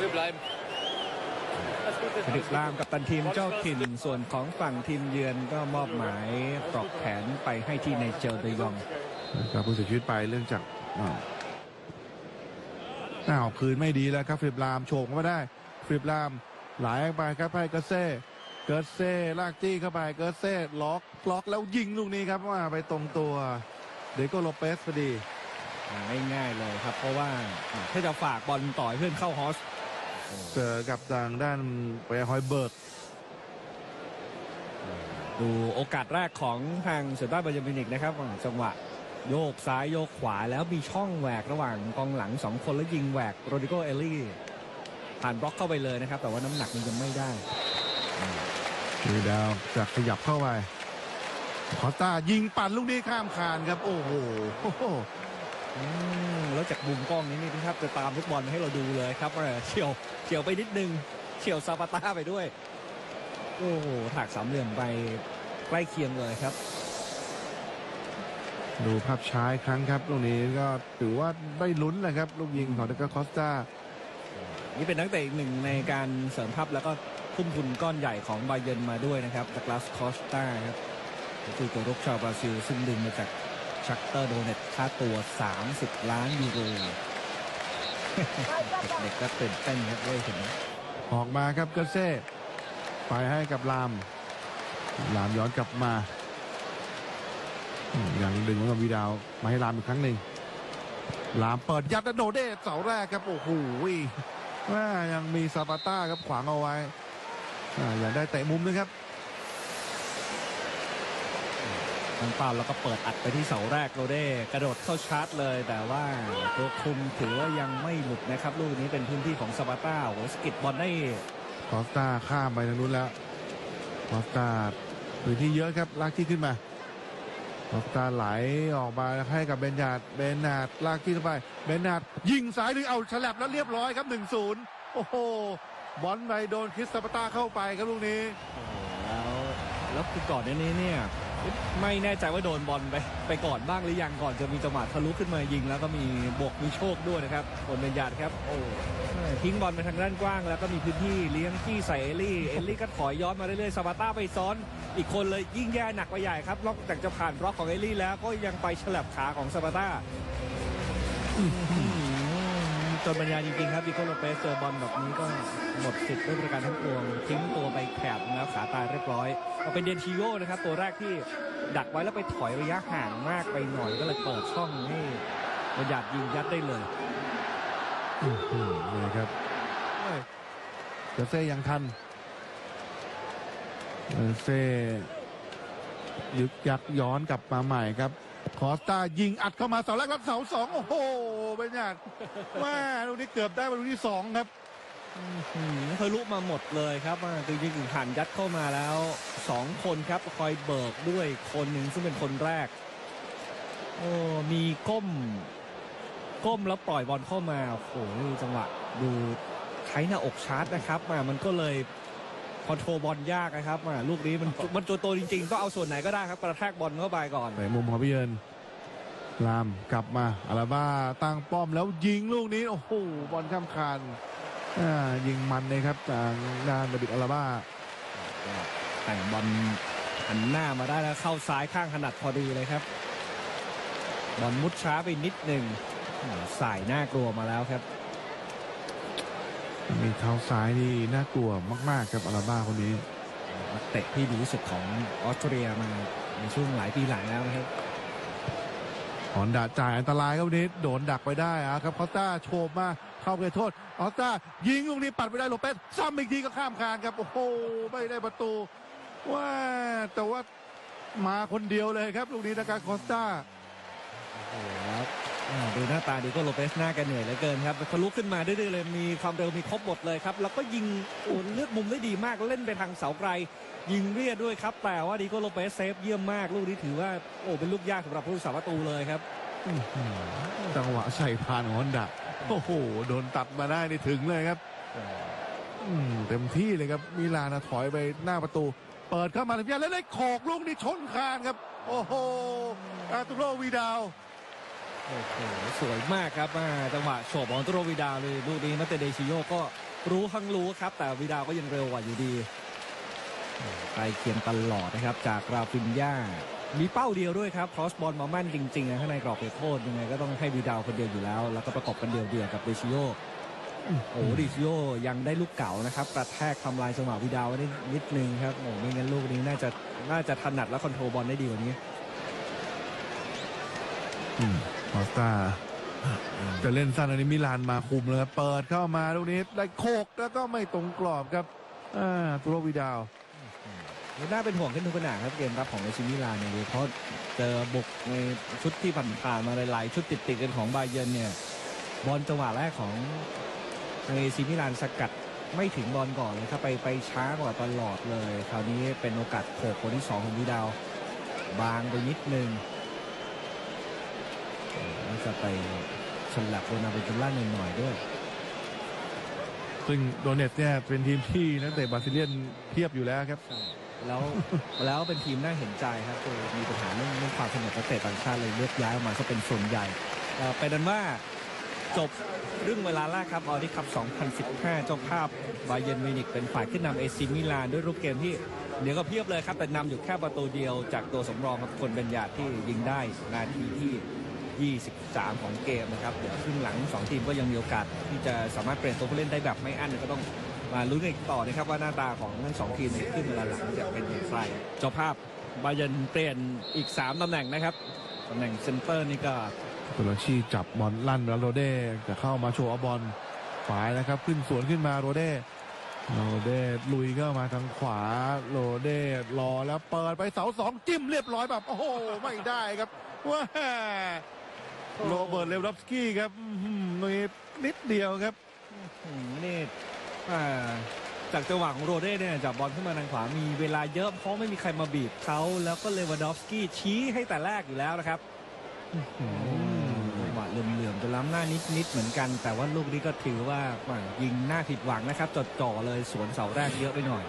Wir bleiben. เฟลิกซ์ลามกับตันทีมเจ้าถิ่นส่วนของฝั่งทีมเยือนก็มอบหมายปลอกแขนไปให้ที่ในเจลเดยองนะครับผู้เสียชีวิตไปเรื่องจากอ้าวอ้าวคืนไม่ดีแล้วครับฟลิปลามโฉกมาได้ฟลิปลามไหลไปครับให้เกอร์เซ่เกิร์เซ่ลากจี้เข้าไปเกิร์เซ่ล็อกล็อกแล้วยิงลูกนี้ครับว่าไปตรงตัวเดโกโลเปสพอดีง่ายๆเลยครับ เพราะว่าถ้าจะฝากบอลต่อยเพื่อนเข้าฮอส เจอกับทางด้านไปฮอยเบิร์กดูโอกาสแรกของทางเซนต้าบาเยอร์มินิกนะครับจังหวะโยกซ้ายโยกขวาแล้วมีช่องแหวกระหว่างกองหลังสองคนแล้วยิงแหวกโรดิโกเอลลี่ผ่านบล็อกเข้าไปเลยนะครับ แต่ว่าน้ำหนักมันยังไม่ได้มีดาวจากขยับเข้าไปคอสตายิงปั่นลูกนี้ข้ามคานครับ โอ้โห อืมแล้วจากมุมกล้องนี้นี่นะครับจะตามฟุตบอลให้เราดูเลยครับเออเฉียวเฉียวไปนิดนึงเฉียวซาปาต้าไปด้วย โอ้โหถากสามเหลี่ยมไปใกล้เคียงเลยครับ ดูภาพช้าอีกครั้งครับลูกนี้ก็ถือว่าได้ลุ้นเลยครับ ลูกยิงของเดกคอสตานี่เป็นนักเตะอีกหนึ่งในการเสริมทัพแล้วก็ทุ่มทุนก้อนใหญ่ของบาเยร์นมาด้วยนะครับจากลาสคอสตาครับก็คือตัวรุกชาวบราซิลซึ่งดึงมาจาก ชักเตอร์โดเนตค่าตัว 30 ล้านยูโรเด็กๆก็ตื่นเต้นครับด้วยเห็นออกมาครับเกอร์เซ่ไปให้กับลามลามย้อนกลับมาอืมยังดึงไว้กับวีดาวมาให้ลามอีกครั้งหนึ่งลามเปิดยัดโดเดเสาแรกครับโอ้โหว่ายังมีซาปาต้าครับขวางเอาไว้ออยากได้เตะมุมด้วยครับ ทางเป้าแล้วก็เปิดอัดไปที่เสาแรกโรเด้กระโดดเข้าชาร์จเลย แต่ว่าตัวคุมถือว่ายังไม่หลุดนะครับ ลูกนี้เป็นพื้นที่ของซาบาต้าโอ้โหสกิดบอลได้คอสตาข้ามไปทางนู้นแล้วคอสตาพื้นที่เยอะครับลากที่ขึ้นมาคอสตาไหลออกมาให้กับเบนยาดเบนนาดลากที่เข้าไปเบนนาดยิงซ้ายดึงเอาฉลับแล้วเรียบร้อยครับ1-0โอ้โหบอลไปโดนคริสตาปาต้าเข้าไปครับลูกนี้แล้วแล้วคือก่อนหน้านี้เนี่ย ไม่แน่ใจว่าโดนบอลไปไปก่อนบ้างหรือยังก่อนจะมีจังหวะทะลุขึ้นมายิง แล้วก็มีบวกมีโชคด้วยนะครับบนเบนยาดครับโอ้ทิ้งบอลไปทางด้านกว้าง แล้วก็มีพื้นที่เลี้ยงที่ใส่เอลลี่เอลลี่ก็ถอยย้อนมาเรื่อยๆซาบาต้าไปซ้อน อีกคนเลยยิ่งแย่หนักไปใหญ่ครับนอกจากจะผ่านบล็อกของเอลลี่แล้วก็ยังไปฉลับขาของซาบาต้า จนบรรยายจริงๆครับดิโกโลเปสเจอบอลแบบนี้ก็หมดสิทธิ์ด้วยประการทั้งปวง ทิ้งตัวไปแคบแล้วขาตายเรียบร้อยเอาเป็นเดนชิโยนะครับ ตัวแรกที่ดักไว้แล้วไปถอยระยะห่างมากไปหน่อยก็เลยเปิดช่องให้บรรยาดยิงยัดได้เลยนี่ครับเอ้ยเซ่ยังทันเกอร์เซ่ยึกยักย้อนกลับมาใหม่ครับ คอสตายิงอัดเข้ามาเสาแรกรับเสาสองโอ้โหเบนยาดแม่ลูกนี้เกือบได้มาลูกที่สองครับทะลุมาหมดเลยครับว่าคือยิงหันยัดเข้ามาแล้วสองคนครับคอยเบิกด้วยคนหนึ่งซึ่งเป็นคนแรกโอ้มีก้ม ก้มแล้วปล่อยบอลเข้ามาโอ้โหจังหวะดูใช้หน้าอกชาร์จนะครับมามันก็เลย คอนโทรลบอลยากนะครับมาลูกนี้มันมันตัวโตจริงๆก็เอาส่วนไหนก็ได้ครับกระแทกบอลเข้าไปก่อนไปมุมของพี่เยินลามกลับมาอาราบ้าตั้งป้อมแล้วยิงลูกนี้โอ้โหบอลข้ามคานอ่ายิงมันเลยครับจากด้านดาบิดอาราบ้าแต่งบอลหันหน้ามาได้แล้วเข้าซ้ายข้างถนัดพอดีเลยครับบอลมุดช้าไปนิดหนึ่งอืมสายน่ากลัวมาแล้วครับ มีเท้าซ้ายนี่น่ากลัวมาก ๆ ครับอาราบ้าคนนี้นักเตะที่ดีที่สุดของออสเตรียมาในช่วงหลายปีหลังแล้วนะครับหอนดาจ่ายอันตรายครับวันนี้โดนดักไปได้อะครับคอสตาโฉบมาเข้าไปโทษคอสตายิงลูกนี้ปัดไปได้โลเปสซ้ำอีกทีก็ข้ามคานครับโอ้โหไม่ได้ประตูว่าแต่ว่ามาคนเดียวเลยครับลูกนี้นะครับคอสตา โอ้โหแล้วอ่า ดูหน้าตาดีก็โลเปสหน้าแกันเหนื่อยเหลือเกินครับทะลุขึ้นมาดื้อๆเลยมีความเร็วมีครบหมดเลยครับ แล้วก็ยิงโอ้เลือกมุมได้ดีมากเล่นไปทางเสาไกล ยิงเรียดด้วยครับ แต่ว่าดีโกโลเปสเซฟเยี่ยมมากลูกนี้ถือว่าโอ้เป็นลูกยากสำหรับผู้รักษาประตูเลยครับจังหวะใส่พานองฮอนดาโอ้โหโดนตัดมาได้นี่ถึงเลยครับเต็มที่เลยครับมิลานะถอยไปหน้าประตู เปิดเข้ามาเลยพี่แล้วได้โขกลูกนี่ชนคานครับ โอ้โหอาตุโรวีดาว โอ้โหสวยมากครับมาจังหวะโฉบของตุโรวิดาเลยลูกนี้นัตเตเดชิโยก็รู้ทั้งรู้ครับ แต่วิดาก็ยังเร็วกว่าอยู่ดีไปเคียงตลอดนะครับ จากราฟินญามีเป้าเดียวด้วยครับครอสบอลมามั่นจริงๆนะข้างในกรอบเขตโทษยังไงก็ต้องให้วิดาคนเดียวอยู่แล้ว แล้วก็ประกอบกันเดียวๆกับเดชิโยโอ้โหเดชิโยยังได้ลูกเก่านะครับกระแทกทำลายจังหวะวิดาไว้ได้นิดนึงครับโอ้ไม่งั้นลูกนี้น่าจะน่าจะถนัดและคอนโทรลบอลได้ดีกว่านี้ อืมคอสตาจะเล่นสั้นอันนี้มิลานมาคุมเลยครับ เปิดเข้ามาลูกนี้ได้โคกแล้วก็ไม่ตรงกรอบครับอ่าตุโรวิดาวน่าเป็นห่วงขึ้นทุกขนาดครับเกมรับของเอซิมิลานเนี่ยเพราะเจอบุกในชุดที่ผ่านมาหลายๆชุดติดๆกันของบาเยนเนี่ยบอลจังหวะแรกของเอซิมิลานสกัดไม่ถึงบอลก่อนเลยครับไปไปช้ากว่าตลอดเลย คราวนี้เป็นโอกาสโขกคนที่สองของวิดาว บางไปนิดนึง แล้วจะไปฉลับโดนาเบนจุล่าหน่อยๆด้วย ซึ่งโดเนตเนี่ยเป็นทีมที่นักเตะบราซิเลียนเทียบอยู่แล้วครับ แล้วแล้วเป็นทีมน่าเห็นใจครับคือมีปัญหาเรื่องเรื่องความสนุกนักเตะต่างชาติเลยเลือกย้ายออกมาซะเป็นส่วนใหญ่เอ่อเป็นนั้นว่าจบเรื่องเวลาแรกครับออดี้คัพ 2015 เจ้าภาพบาเยร์นมิวนิกเป็นฝ่ายขึ้นนำเอซิมิลานด้วยรูปเกมที่เดี๋ยวก็เพียบเลยครับ แต่นำอยู่แค่ประตูเดียวจากตัวสำรองครับคนเป็นญาติที่ยิงได้นาทีที่ 23 ของเกมนะครับ เดี๋ยวครึ่งหลัง 2 ทีมก็ยังมีโอกาสที่จะสามารถเปลี่ยนตัวผู้เล่นได้แบบไม่อั้นก็ต้องมาลุ้นกันอีกต่อนะครับว่าหน้าตาของทั้งสองทีมในขึ้นเวลาหลังจะเป็นอย่างไรเจ้าภาพบาเยร์นเปลี่ยนอีก 3ตำแหน่งนะครับตำแหน่งเซนเตอร์นี่ก็ตุลชีจับบอลลั่นแล้วโรเด้จะเข้ามาโชว์บอลฝ่ายนะครับ ขึ้นสวนขึ้นมาโรเด้โรเด้ลุยเข้ามาทางขวาโรเด้รอแล้วเปิดไปเสาสองจิ้มเรียบร้อยแบบโอ้โหไม่ได้ครับว้า โรเบิร์ตเลวดอฟสกี้ครับอื้อหือนี่นิดเดียวครับอืมนี่อ่าจากจังหวะของโรเด้เนี่ยจับบอลขึ้นมาทางขวามีเวลาเยอะเพราะไม่มีใครมาบีบเขาแล้วก็เลวานดอฟสกี้ชี้ให้แต่แรกอยู่แล้วนะครับจังหวะเหลื่อมๆจะล้ำหน้านิดๆเหมือนกัน แต่ว่าลูกนี้ก็ถือว่าแหม่ยิงหน้าผิดหวังนะครับจดจ่อเลยสวนเสาแรกเยอะไปหน่อย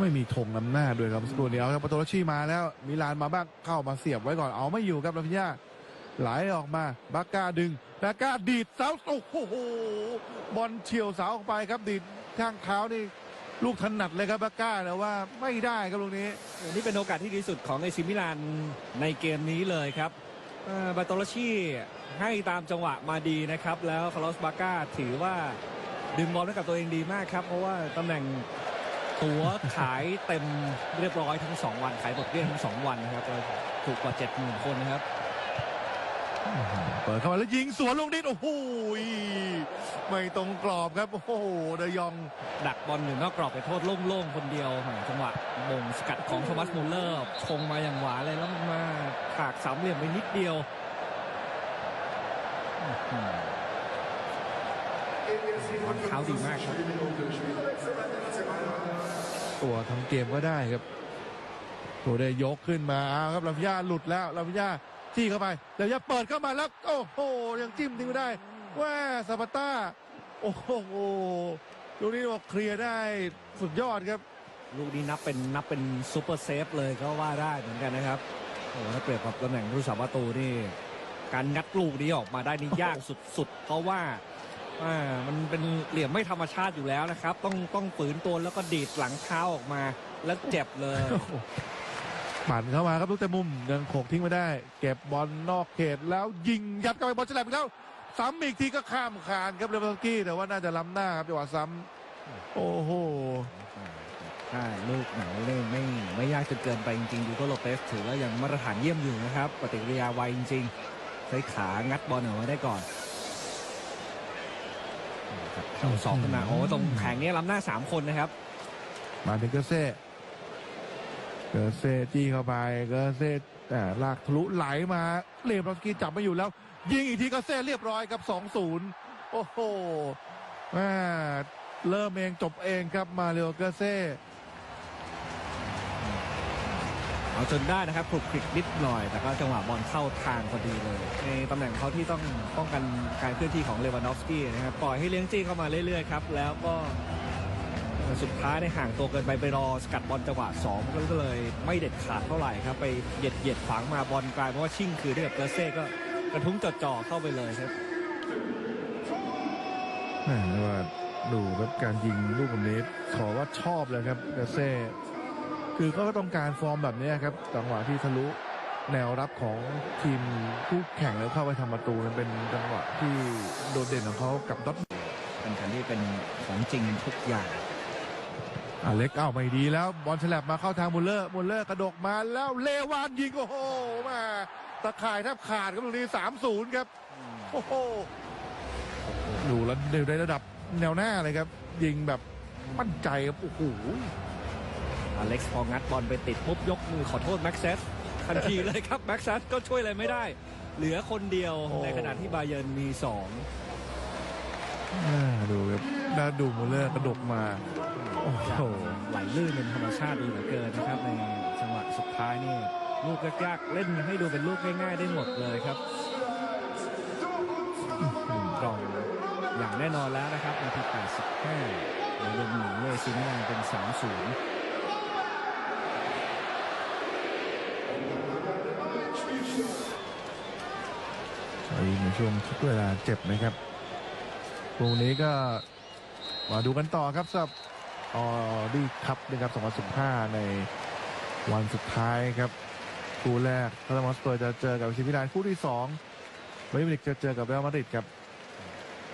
ไม่มีธงนำหน้าด้วยครับสกรูเดียวครับประตูลชีมาแล้วมิลานมาบ้างเข้ามาเสียบไว้ก่อนเอาไม่อยู่ครับลาฟิญา ไหลออกมาบาก้าดึงบาก้าดีดเสาโอ้โหบอลเฉียวเสาออกไปครับดีดข้างเท้านี่ลูกถนัดเลยครับบาก้าแต่ว่าไม่ได้ครับลูกนี้นี่เป็นโอกาสที่ดีสุดของเอซิมิลานในเกมนี้เลยครับบาโตลชีให้ตามจังหวะมาดีนะครับ แล้วคาร์ลอสบาก้าถือว่าดึงบอลให้กับตัวเองดีมากครับ เพราะว่าตำแหน่งตั๋วขายเต็มเรียบร้อยทั้ง 2 วันขายหมดเกลี้ยงทั้ง 2 วันนะครับถูกกว่า 70,000 คนนะครับ เปิดเข้ามาแล้วยิงสวนลูกนิดโอ้โหไม่ตรงกรอบครับโอ้โหเดยองดักบอลหนึ่งนอกกรอบไปโทษโล่งๆคนเดียวแหมจังหวะมงสกัดของโทมัสมุลเลอร์ชงมาอย่างหวานเลยแล้วมันมาถากสามเหลี่ยมไปนิดเดียวอื้อหือวางเท้าดีมากครับตัวทำเกมก็ได้ครับตัวได้ยกขึ้นมาเอาครับลำยาหลุดแล้วลำยา จี้เข้าไปลำยาเปิดเข้ามาแล้วโอ้โหยังจิ้มทิ้งไม่ได้ว่าซาปาต้าโอ้โหลูกนี้บอกเคลียร์ได้สุดยอดครับ ลูกนี้นับเป็นนับเป็นซูเปอร์เซฟเลยก็ว่าได้เหมือนกันนะครับโอ้โหถ้าเปรียบกับตำแหน่งผู้สาประตูนี่ การงัดลูกนี้ออกมาได้นี่ยากสุดๆ เพราะว่าอ่ามันเป็นเหลี่ยมไม่ธรรมชาติอยู่แล้วนะครับ ต้องต้องฝืนตัวแล้วก็ดีดหลังเท้าออกมาแล้วเจ็บเลย ปั่นเข้ามาครับลูกแต่มุมยังโขกทิ้งไม่ได้ เก็บบอลนอกเขตแล้วยิงยัดเข้าไปบอลฉลับอีกแล้วซ้ำอีกทีก็ข้ามคานครับเลเวอร์กี้แต่ว่าน่าจะล้ำหน้าครับจังหวะซ้ำโอ้โหถ้าลูกไหนเล่นไม่ไม่ยากจนเกินไปจริงๆดูโกโลเปสถือว่ายังมาตรฐานเยี่ยมอยู่นะครับ ปฏิกิริยาไวจริงๆ ใช้ขางัดบอลออกมาได้ก่อนครับเอาสองขึ้นมาโอ้ตรงแผงนี้ล้ำหน้าสามคนนะครับ มาถึงเกอร์เซ่ เกอร์เซจี้เข้าไปเกอร์เซ่แต่ลากทะลุไหลมาเลมรอสกี้จับไม่อยู่แล้ว ยิงอีกทีเกอร์เซ่เรียบร้อยครับ 2-0 โอ้โหแม่เริ่มเองจบเองครับมาเรโอเกอร์เซ่เอาจนได้นะครับคลุกคลิกนิดหน่อย แต่ก็จังหวะบอลเข้าทางพอดีเลย ในตำแหน่งเขาที่ต้องป้องกันการเคลื่อนที่ของเลวานอฟสกี้นะครับปล่อยให้เลี้ยงจี้เข้ามาเรื่อยๆครับแล้วก็ สุดท้ายได้ห่างตัวเกินไปไปรอสกัดบอลจังหวะ2ก็เลยไม่เด็ดขาดเท่าไหร่ครับ ไปเหยียดเหยียดขวางมาบอลกลายเพราะว่าชิ่งคือได้กับเกอร์เซ่ก็กระทุ้งจ่อๆเข้าไปเลยครับแหม่เรียกว่าดูครับการยิงลูกแบบนี้ขอว่าชอบเลยครับกาเซ่คือเขาก็ต้องการฟอร์มแบบนี้ครับจังหวะที่ทะลุแนวรับของทีมคู่แข่งแล้วเข้าไปทำประตูนั้นเป็นจังหวะที่โดดเด่นของเขากับดอทเป็นการที่เป็นของจริงทุกอย่าง อเล็กเอาไม่ดีแล้วบอลฉลับมาเข้าทางมุลเลอร์มุลเลอร์กระดกมาแล้วเลวานยิงโอ้โหมาตะข่ายแทบขาดครับตรงนี้สามศูนย์ครับโอ้โหดูแล้วเดี๋ยวในระดับแนวหน้าเลยครับ ยิงแบบมั่นใจครับโอ้โหอเล็กซ์พองัดบอลไปติดปุ๊บยกมือขอโทษแม็กเซสทันทีเลยครับแม็กเซสก็ช่วยอะไรไม่ได้ เหลือคนเดียวโอ้ในขณะที่บาเยิร์นมีสองอ่าดูครับน่าดูมุลเลอร์กระดกมา โอ้โหไหลลื่นเป็นธรรมชาติดีเหลือเกินนะครับในจังหวะสุดท้ายนี่ลูกยากๆเล่นให้ดูเป็นลูกง่ายๆได้หมดเลยครับกล่องอย่างแน่นอนแล้วนะครับนาที 85ในเรื่องหนีเลยซิมิลานเป็น 3-0ใช้ในช่วงทุกเวลาเจ็บนะครับตรงนี้ก็มาดูกันต่อครับสำหรับ ออดี้คัพนะครับ2015 ในวันสุดท้ายครับ คู่แรกทาร์มอสเปอร์จะเจอกับชิมิลานคู่ที่2ไบเยร์นมิวนิกจะเจอกับเรอัลมาดริดครับ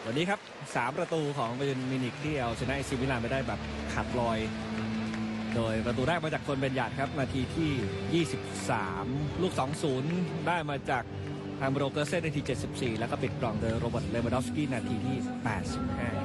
วันนี้ครับ 3 ประตูของบาเยิร์นมิวนิกที่เอาชนะเอซิมิลานไปได้แบบขาดลอย โดยประตูแรกมาจากคนเบนยาดครับ นาทีที่ 23 ลูก 2-0 ได้มาจากทางโบรเกอร์เซ่นาที 74 แล้วก็ปิดกล่องโดยโรเบิร์ตเลวานดอฟสกี้นาทีที่ 85